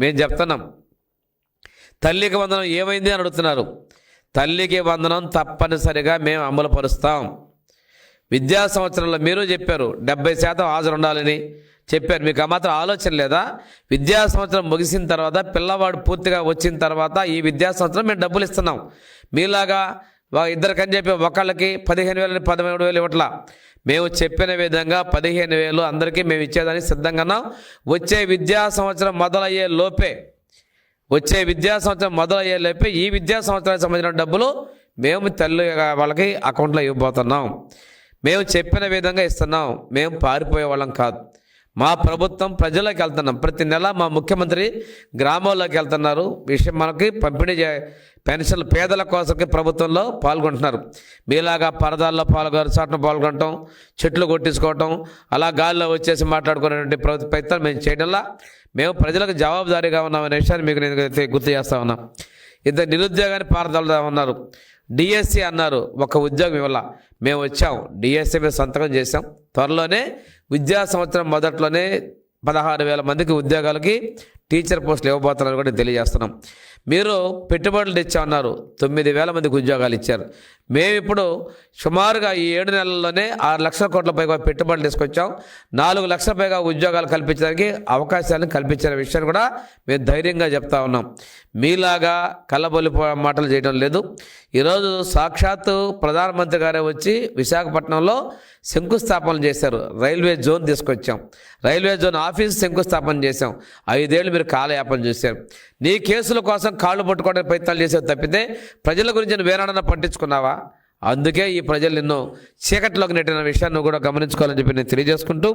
మేము చెప్తున్నాం. తల్లికి వందనం ఏమైంది అని అడుగుతున్నారు. తల్లికి వందనం తప్పనిసరిగా మేము అమలు పరుస్తాం విద్యా సంవత్సరంలో మీరు చెప్పారు డెబ్బై శాతం హాజరు ఉండాలని చెప్పారు. మీకు ఆ మాత్రం ఆలోచన లేదా? విద్యా సంవత్సరం ముగిసిన తర్వాత పిల్లవాడు పూర్తిగా వచ్చిన తర్వాత ఈ విద్యా సంవత్సరం మేము డబ్బులు ఇస్తున్నాం. మీలాగా ఇద్దరికని చెప్పి ఒకళ్ళకి పదిహేను వేలని పదమూడు వేలు ఇవ్వట్లా. మేము చెప్పిన విధంగా పదిహేను వేలు అందరికీ మేము ఇచ్చేదానికి సిద్ధంగా ఉన్నాం. వచ్చే విద్యా సంవత్సరం మొదలయ్యే లోపే వచ్చే విద్యా సంవత్సరం మొదలయ్యే లోపే ఈ విద్యా సంవత్సరానికి సంబంధించిన డబ్బులు మేము తల్లి వాళ్ళకి అకౌంట్లో ఇవ్వబోతున్నాం. మేము చెప్పిన విధంగా ఇస్తున్నాం. మేము పారిపోయే వాళ్ళం కాదు. మా ప్రభుత్వం ప్రజలకు వెళ్తున్నాం. ప్రతి నెల మా ముఖ్యమంత్రి గ్రామాల్లోకి వెళ్తున్నారు. విషయం మనకి పంపిణీ చే పెన్షన్లు పేదల కోసంకి ప్రభుత్వంలో పాల్గొంటున్నారు. మీలాగా పరదాల్లో పాల్గొని చాటున పాల్గొనటం చెట్లు కొట్టించుకోవటం అలా గాల్లో వచ్చేసి మాట్లాడుకునేటువంటి ప్రభుత్వ ప్రయత్నం మేము చేయడంలా మేము ప్రజలకు జవాబుదారీగా ఉన్నామనే విషయాన్ని మీకు నేను అయితే గుర్తు చేస్తా ఉన్నా. ఇద్దరు నిరుద్యోగాన్ని పారదలుదా ఉన్నారు. డిఎస్సి అన్నారు ఒక ఉద్యోగం ఇవ్వాల. మేము వచ్చాం. డిఎస్సి మీద సంతకం చేసాం త్వరలోనే విద్యా సంవత్సరం మొదట్లోనే పదహారు వేల మందికి ఉద్యోగాలకి టీచర్ పోస్టులు ఇవ్వబోతున్నారు కూడా తెలియజేస్తున్నాం. మీరు పెట్టుబడులు తెచ్చామన్నారు. తొమ్మిది వేల మందికి ఉద్యోగాలు ఇచ్చారు. మేము ఇప్పుడు సుమారుగా ఈ ఏడు నెలల్లోనే ఆరు లక్షల కోట్ల పైగా పెట్టుబడులు తీసుకొచ్చాం. నాలుగు లక్షల పైగా ఉద్యోగాలు కల్పించడానికి అవకాశాలను కల్పించిన విషయాన్ని కూడా మేము ధైర్యంగా చెప్తా ఉన్నాం. మీలాగా కళ్ళబొల్లి మాటలు చేయడం లేదు. ఈరోజు సాక్షాత్తు ప్రధానమంత్రి గారే వచ్చి విశాఖపట్నంలో శంకుస్థాపన చేశారు. రైల్వే జోన్ తీసుకొచ్చాం. రైల్వే జోన్ ఆఫీస్ శంకుస్థాపన చేశాం. ఐదేళ్ళు మీరు కాలయాపన చేశారు. నీ కేసుల కోసం కాళ్ళు పట్టుకోవడానికి ప్రయత్నాలు చేసేది తప్పితే ప్రజల గురించి నువ్వు వేనాడన్నా పట్టించుకున్నావా? అందుకే ఈ ప్రజలు నిన్ను చీకట్లోకి నెట్టిన విషయాన్ని కూడా గమనించుకోవాలని చెప్పి నేను తెలియజేసుకుంటూ